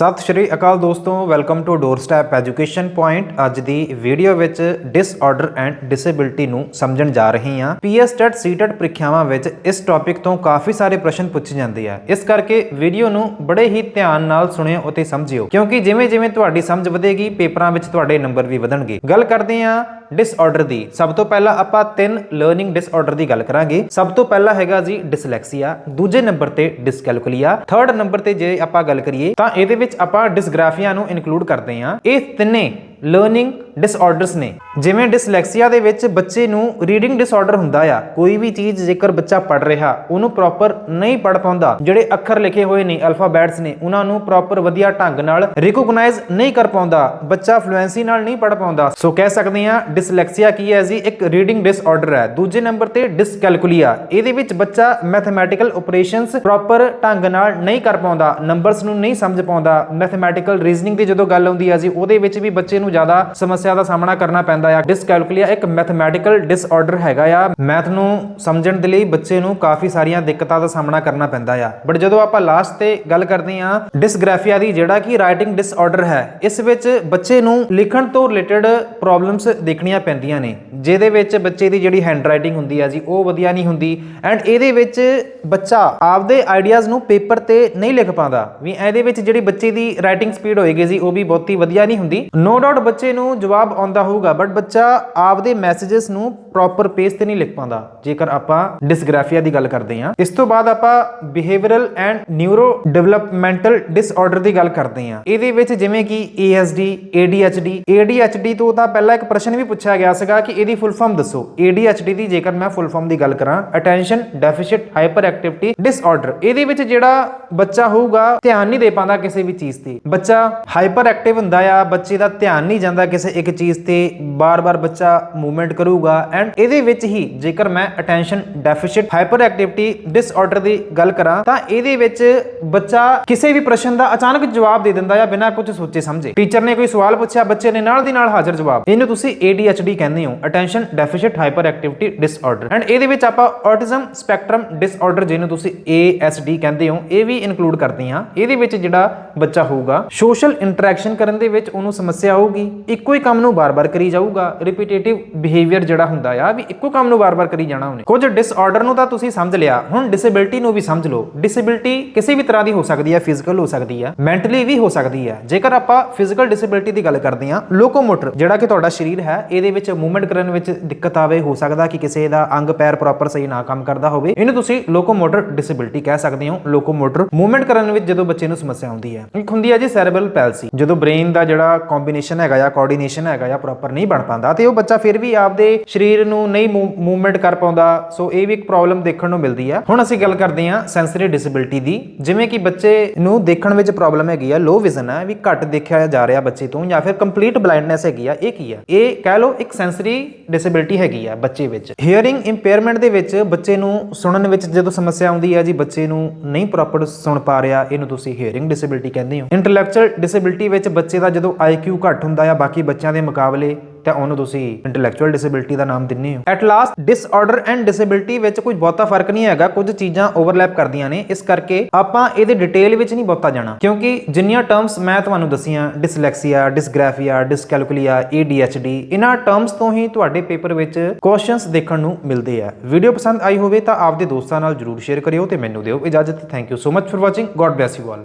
ਸਤਿ ਸ਼੍ਰੀ ਅਕਾਲ ਦੋਸਤੋ welcome to door step education point ਅੱਜ ਦੀ ਵੀਡੀਓ ਵਿੱਚ ਡਿਸਆਰਡਰ ਐਂਡ ਡਿਸੇਬਿਲਿਟੀ ਨੂੰ ਸਮਝਣ ਜਾ ਰਹੇ ਹਾਂ। ਪੀਐਸ ਟੈਟ ਸੀਟੈਟ ਪ੍ਰੀਖਿਆਵਾਂ ਵਿੱਚ ਇਸ ਟੌਪਿਕ ਤੋਂ ਕਾਫੀ ਸਾਰੇ ਪ੍ਰਸ਼ਨ ਪੁੱਛੇ ਜਾਂਦੇ ਆ। ਇਸ ਕਰਕੇ ਵੀਡੀਓ ਨੂੰ ਬੜੇ ਹੀ ਧਿਆਨ ਨਾਲ ਸੁਣਿਓ ਅਤੇ ਸਮਝਿਓ। ਕਿਉਂਕਿ ਜਿਵੇਂ ਜਿਵੇਂ ਤੁਹਾਡੀ ਸਮਝ ਵਧੇਗੀ, ਪੇਪਰਾਂ ਵਿੱਚ ਤੁਹਾਡੇ ਨੰਬਰ ਵੀ ਵਧਣਗੇ। ਗੱਲ ਕਰਦੇ ਹਾਂ ਡਿਸਆਰਡਰ ਦੀ। ਸਭ ਤੋਂ ਪਹਿਲਾਂ ਆਪਾਂ ਤਿੰਨ ਲਰਨਿੰਗ ਡਿਸਆਰਡਰ ਦੀ ਗੱਲ ਕਰਾਂਗੇ। ਸਭ ਤੋਂ ਪਹਿਲਾ ਹੈਗਾ ਜੀ ਡਿਸਲੈਕਸੀਆ ਦੂਜੇ ਨੰਬਰ ਤੇ ਡਿਸਕੈਲਕੁਲੀਆ ਥਰਡ ਨੰਬਰ ਤੇ ਜੇ ਆਪਾਂ ਗੱਲ ਕਰੀਏ ਤਾਂ ਇਹਦੇ ਵਿੱਚ ਆਪਾਂ ਡਿਸਗ੍ਰਾਫੀਆ ਨੂੰ ਇਨਕਲੂਡ ਕਰਦੇ ਹਾਂ। ਇਹ ਤਿੰਨੇ ਲਰਨਿੰਗ ਡਿਸਆਰਡਰਸ ਨੇ। ਜਿਵੇਂ ਡਿਸਲੈਕਸੀਆ ਦੇ ਵਿੱਚ ਬੱਚੇ ਨੂੰ ਰੀਡਿੰਗ ਡਿਸਆਰਡਰ ਹੁੰਦਾ ਆ, ਕੋਈ ਵੀ ਚੀਜ਼ ਜੇਕਰ ਬੱਚਾ ਪੜ ਰਿਹਾ, ਉਹਨੂੰ ਪ੍ਰੋਪਰ ਨਹੀਂ ਪੜ ਪਾਉਂਦਾ। ਜਿਹੜੇ ਅੱਖਰ ਲਿਖੇ ਹੋਏ ਨੇ ਅਲਫਾਬੈਟਸ ਨੇ, ਉਹਨਾਂ ਨੂੰ ਪ੍ਰੋਪਰ ਵਧੀਆ ਢੰਗ ਨਾਲ ਰਿਕੋਗਨਾਈਜ਼ ਨਹੀਂ ਕਰ ਪਾਉਂਦਾ, ਬੱਚਾ ਫਲੂਐਂਸੀ ਨਾਲ ਨਹੀਂ ਪੜ ਪਾਉਂਦਾ। ਸੋ ਕਹਿ ਸਕਦੇ ਹਾਂ ਡਿਸਲੈਕਸੀਆ ਕੀ ਹੈ ਜੀ? ਇੱਕ ਰੀਡਿੰਗ ਡਿਸਆਰਡਰ ਹੈ। ਦੂਜੇ ਨੰਬਰ ਤੇ ਡਿਸਕੈਲਕੁਲੀਆ ਇਹਦੇ ਵਿੱਚ ਬੱਚਾ ਮੈਥਮੈਟੀਕਲ ਆਪਰੇਸ਼ਨਸ ਪ੍ਰੋਪਰ ਢੰਗ ਨਾਲ ਨਹੀਂ ਕਰ ਪਾਉਂਦਾ ਨੰਬਰਸ ਨੂੰ ਨਹੀਂ ਸਮਝ ਪਾਉਂਦਾ। ਮੈਥਮੈਟੀਕਲ ਰੀਜ਼ਨਿੰਗ ਦੀ ਜਦੋਂ ਗੱਲ ਆਉਂਦੀ ਹੈ ਜੀ, ਉਹਦੇ ਵਿੱਚ ਵੀ ਬੱਚੇ ਨੂੰ ਜ਼ਿਆਦਾ ਸਮੱਸਿਆ ਦਾ ਸਾਹਮਣਾ ਕਰਨਾ ਪੈਂਦਾ ਆ। ਡਿਸਕੈਲਕੁਲੀਆ ਇੱਕ ਮੈਥਮੈਟੀਕਲ ਡਿਸਆਰਡਰ ਹੈਗਾ ਆ। ਮੈਥ ਨੂੰ ਸਮਝਣ ਦੇ ਲਈ ਬੱਚੇ ਨੂੰ ਕਾਫੀ ਸਾਰੀਆਂ ਦਿੱਕਤਾਂ ਦਾ ਸਾਹਮਣਾ ਕਰਨਾ ਪੈਂਦਾ ਆ। ਬਟ ਜਦੋਂ ਆਪਾਂ ਲਾਸਟ ਤੇ ਗੱਲ ਕਰਦੇ ਆ ਡਿਸਗ੍ਰਾਫੀਆ ਦੀ ਜਿਹੜਾ ਕਿ ਰਾਈਟਿੰਗ ਡਿਸਆਰਡਰ ਹੈ, ਇਸ ਵਿੱਚ ਬੱਚੇ ਨੂੰ ਲਿਖਣ ਤੋਂ ਰਿਲੇਟਡ ਪ੍ਰੋਬਲਮਸ ਦੇਖਣੀਆਂ ਪੈਂਦੀਆਂ ਨੇ। ਜਿਹਦੇ ਵਿੱਚ ਬੱਚੇ ਦੀ ਜਿਹੜੀ ਹੈਂਡਰਾਈਟਿੰਗ ਹੁੰਦੀ ਆ ਜੀ, ਉਹ ਵਧੀਆ ਨਹੀਂ ਹੁੰਦੀ। ਐਂਡ ਇਹਦੇ ਵਿੱਚ ਬੱਚਾ ਆਪਦੇ ਆਈਡੀਆਜ਼ ਨੂੰ ਪੇਪਰ ਤੇ ਨਹੀਂ ਲਿਖ ਪਾਉਂਦਾ। ਵੀ ਇਹਦੇ ਵਿੱਚ ਜਿਹੜੀ ਬੱਚੇ ਦੀ ਰਾਈਟਿੰਗ ਸਪੀਡ ਹੋਏਗੀ ਜੀ, ਉਹ ਵੀ ਬਹੁਤੀ ਵਧੀਆ ਨਹੀਂ ਹੁੰਦੀ। ਨੋ ਡਾਊਟ ਬੱਚੇ ਨੂੰ ਜਵਾਬ ਆਉਂਦਾ ਹੋਊਗਾ ਬਟ ਬੱਚਾ ਆਪਦੇ ਮੈਸੇजेस ਨੂੰ ਪ੍ਰੋਪਰ ਪੇਜ ਤੇ ਨਹੀਂ ਲਿਖ ਪਾਉਂਦਾ। ਜੇਕਰ ਆਪਾਂ ਡਿਸਗ੍ਰਾਫੀਆ ਦੀ ਗੱਲ ਕਰਦੇ ਹਾਂ, ਇਸ ਤੋਂ ਬਾਅਦ ਆਪਾਂ behavioural and neuro developmental disorder ਦੀ ਗੱਲ ਕਰਦੇ ਹਾਂ। ਇਹਦੇ ਵਿੱਚ ਜਿਵੇਂ ਕਿ ASD ADHD ADHD ਤੋਂ ਤਾਂ ਪਹਿਲਾਂ ਇੱਕ ਪ੍ਰਸ਼ਨ ਵੀ ਪੁੱਛਿਆ ਗਿਆ ਸੀਗਾ ਕਿ ਇਹਦੀ ਫੁੱਲ ਫਾਰਮ ਦੱਸੋ। ADHD ਦੀ ਜੇਕਰ ਮੈਂ ਫੁੱਲ ਫਾਰਮ ਦੀ ਗੱਲ ਕਰਾਂ attention deficit hyperactivity disorder ਇਹਦੇ ਵਿੱਚ ਜਿਹੜਾ ਬੱਚਾ ਹੋਊਗਾ, ਧਿਆਨ ਨਹੀਂ ਦੇ ਪਾਉਂਦਾ ਕਿਸੇ ਵੀ ਚੀਜ਼ ਤੇ। ਬੱਚਾ ਹਾਈਪਰ ਐਕਟਿਵ ਹੁੰਦਾ ਆ, ਬੱਚੇ ਦਾ ਧਿਆਨ ਨਹੀਂ ਜਾਂਦਾ ਕਿਸੇ ਇੱਕ ਚੀਜ਼ ਤੇ ਬਾਰ-ਬਾਰ ਬੱਚਾ ਮੂਵਮੈਂਟ ਕਰੂਗਾ ਐਂਡ ਇਹਦੇ ਵਿੱਚ ਹੀ ਜੇਕਰ ਮੈਂ attention deficit hyperactivity disorder ਦੀ ਗੱਲ ਕਰਾਂ, ਤਾਂ ਇਹਦੇ ਵਿੱਚ ਬੱਚਾ ਕਿਸੇ ਵੀ ਪ੍ਰਸ਼ਨ ਦਾ ਅਚਾਨਕ ਜਵਾਬ ਦੇ ਦਿੰਦਾ ਆ ਬਿਨਾਂ ਕੁਝ ਸੋਚੇ ਸਮਝੇ। ਟੀਚਰ ਨੇ ਕੋਈ ਸਵਾਲ ਪੁੱਛਿਆ, ਬੱਚੇ ਨੇ ਨਾਲ ਦੀ ਨਾਲ ਹਾਜ਼ਰ ਜਵਾਬ। ਇਹਨੂੰ ਤੁਸੀਂ ADHD ਕਹਿੰਦੇ ਹੋ attention deficit hyperactivity disorder and ਇਹਦੇ ਵਿੱਚ ਆਪਾਂ ਆਟਿਜ਼ਮ ਸਪੈਕਟਰਮ ਡਿਸਆਰਡਰ ਜਿਹਨੂੰ ਤੁਸੀਂ ASD ਕਹਿੰਦੇ ਹੋ, ਇਹ ਵੀ ਇਨਕਲੂਡ ਕਰਦੇ ਹਾਂ। ਇਹਦੇ ਵਿੱਚ ਜਿਹੜਾ ਬੱਚਾ ਹੋਊਗਾ ਸੋਸ਼ਲ ਇੰਟਰੈਕਸ਼ਨ ਕਰਨ ਦੇ ਵਿੱਚ ਉਹਨੂੰ ਸਮੱਸਿਆ ਆਊਗੀ ਇੱਕੋ ਹੀ ਕੰਮ ਨੂੰ ਬਾਰ-ਬਾਰ ਕਰੀ ਜਾਊਗਾ। ਰਿਪੀਟੇਟਿਵ ਬਿਹੇਵੀਅਰ ਜਿਹੜਾ ਹੁੰਦਾ ਆ, ਵੀ ਇੱਕੋ ਕੰਮ ਨੂੰ ਬਾਰ-ਬਾਰ ਕਰੀ ਜਾਣਾ ਉਹਨੇ। ਕੁਝ ਡਿਸਆਰਡਰ ਨੂੰ ਤਾਂ ਤੁਸੀਂ ਸਮਝ ਲਿਆ। ਹੁਣ ਡਿਸੇਬਿਲਟੀ ਨੂੰ ਵੀ ਸਮਝ ਲਓ। ਡਿਸੇਬਿਲਟੀ ਕਿਸੇ ਵੀ ਤਰ੍ਹਾਂ ਦੀ ਹੋ ਸਕਦੀ ਹੈ ਫਿਜ਼ੀਕਲ ਹੋ ਸਕਦੀ ਹੈ ਮੈਂਟਲੀ ਵੀ ਹੋ ਸਕਦੀ ਹੈ ਜੇਕਰ ਆਪਾਂ ਫਿਜ਼ੀਕਲ ਡਿਸੇਬਿਲਟੀ ਦੀ ਗੱਲ ਕਰਦੇ ਹਾਂ ਲੋਕੋਮੋਟਰ ਜਿਹੜਾ ਕਿ ਤੁਹਾਡਾ ਸਰੀਰ ਹੈ, ਇਹਦੇ ਵਿੱਚ ਮੂਵਮੈਂਟ ਕਰਨ ਵਿੱਚ ਦਿੱਕਤ ਆਵੇ, ਹੋ ਸਕਦਾ ਕਿ ਕਿਸੇ ਦਾ ਅੰਗ, ਪੈਰ ਪ੍ਰੋਪਰ ਸਹੀ ਨਾ ਕੰਮ ਕਰਦਾ ਹੋਵੇ। ਇਹਨੂੰ ਤੁਸੀਂ ਲੋਕੋਮੋਟਰ ਡਿਸੇਬਿਲਟੀ ਕਹਿ ਸਕਦੇ ਹੋ। ਲੋਕੋਮੋਟਰ ਮੂਵਮੈਂਟ ਕਰਨ ਵਿੱਚ ਜਦੋਂ ਬੱਚੇ ਨੂੰ ਸਮੱਸਿਆ ਆਉਂਦੀ ਹੈ। ਇੱਕ ਹੁੰਦੀ ਹੈ ਜੀ ਸੈਰੇਬਰਲ ਪੈਲਸੀ ਜਦੋਂ ਬ੍ਰੇਨ ਦਾ ਜਿਹੜਾ ਕੰਬੀਨੇਸ਼ਨ ਹੈਗਾ ਜਾਂ ਕੋਆਰਡੀਨੇਸ਼ਨ ਹੈਗਾ ਜਾਂ ਪ੍ਰੋਪਰ ਨਹੀਂ ਬਣ ਪਾਉਂਦਾ, ਤੇ ਉਹ ਬੱਚਾ ਫਿਰ ਵੀ ਆਪਦੇ ਸਰੀਰ ਨੂੰ ਨਹੀਂ ਮੂਵਮੈਂਟ ਕਰ ਪਾਉਂਦਾ, ਸੋ ਇਹ ਵੀ ਇੱਕ ਪ੍ਰੋਬਲਮ ਦੇਖਣ ਨੂੰ ਮਿਲਦੀ ਹੈ ਹੁਣ ਅਸੀਂ ਗੱਲ ਕਰਦੇ ਹਾਂ ਸੈਂਸਰੀ ਡਿਸੇਬਿਲਟੀ ਦੀ, ਜਿਵੇਂ ਕਿ ਬੱਚੇ ਨੂੰ ਦੇਖਣ ਵਿੱਚ ਪ੍ਰੋਬਲਮ ਹੈਗੀ ਆ ਲੋ ਵਿਜ਼ਨ ਹੈ ਵੀ ਘੱਟ ਦੇਖਿਆ ਜਾ ਰਿਹਾ ਬੱਚੇ ਤੋਂ, ਜਾਂ ਫਿਰ ਕੰਪਲੀਟ ਬਲਾਈਂਡਨੈਸ ਹੈਗੀ ਆ, ਇਹ ਕੀ ਆ? ਇਹ ਕਹਿ ਲਓ ਇੱਕ ਸੈਂਸਰੀ ਡਿਸੇਬਿਲਟੀ ਹੈਗੀ ਆ ਬੱਚੇ ਵਿੱਚ। ਹੀਅਰਿੰਗ ਇੰਪੇਅਰਮੈਂਟ ਦੇ ਵਿੱਚ ਬੱਚੇ ਨੂੰ ਸੁਣਨ ਵਿੱਚ ਜਦੋਂ ਸਮੱਸਿਆ ਆਉਂਦੀ ਹੈ ਜੀ, ਬੱਚੇ ਨੂੰ ਨਹੀਂ ਪ੍ਰੋਪਰ ਸੁਣ ਪਾ ਰਿਹਾ, ਇਹਨੂੰ ਤੁਸੀਂ ਹੀਅਰਿੰਗ ਡਿਸੇਬਿਲਟੀ ਕਹਿੰਦੇ ਹੋ। ਇੰਟੈਲੈਕਚੁਅਲ ਡਿਸੇਬਿਲਟੀ ਵਿੱਚ ਬੱਚੇ ਦਾ ਜਦੋਂ IQ ਘੱਟ ਹੁੰਦਾ ਆ ਬਾਕੀ ਬੱਚਿਆਂ ਦੇ ਮੁਕਾਬਲੇ, ਤਾਂ ਉਹਨੂੰ ਤੁਸੀਂ ਇੰਟੈਲੈਕਚੁਅਲ ਡਿਸੇਬਿਲਟੀ ਦਾ ਨਾਮ ਦਿੰਦੇ ਹੋ। At last disorder and disability ਵਿੱਚ ਕੋਈ ਬਹੁਤਾ ਫ਼ਰਕ ਨਹੀਂ ਹੈਗਾ, ਕੁਝ ਚੀਜ਼ਾਂ ਓਵਰਲੈਪ ਕਰਦੀਆਂ ਨੇ। ਇਸ ਕਰਕੇ ਆਪਾਂ ਇਹਦੇ ਡਿਟੇਲ ਵਿੱਚ ਨਹੀਂ ਬਹੁਤਾ ਜਾਣਾ। ਕਿਉਂਕਿ ਜਿੰਨੀਆਂ ਟਰਮਸ ਮੈਂ ਤੁਹਾਨੂੰ ਦਸੀਆਂ ਡਿਸਲੈਕਸੀਆ ਡਿਸਗ੍ਰਾਫੀਆ ਡਿਸਕੈਲਕੁਲੀਆ ADHD ਇਹਨਾਂ ਟਰਮਸ ਤੋਂ ਹੀ ਤੁਹਾਡੇ ਪੇਪਰ ਵਿੱਚ ਕੁਐਸਚਨਸ ਦੇਖਣ ਨੂੰ ਮਿਲਦੇ ਆ। ਵੀਡੀਓ ਪਸੰਦ ਆਈ ਹੋਵੇ ਤਾਂ ਆਪਦੇ ਦੋਸਤਾਂ ਨਾਲ ਜਰੂਰ ਸ਼ੇਅਰ ਕਰਿਓ ਤੇ ਮੈਨੂੰ ਦਿਓ ਇਜਾਜ਼ਤ। Thank you so much for watching God bless you all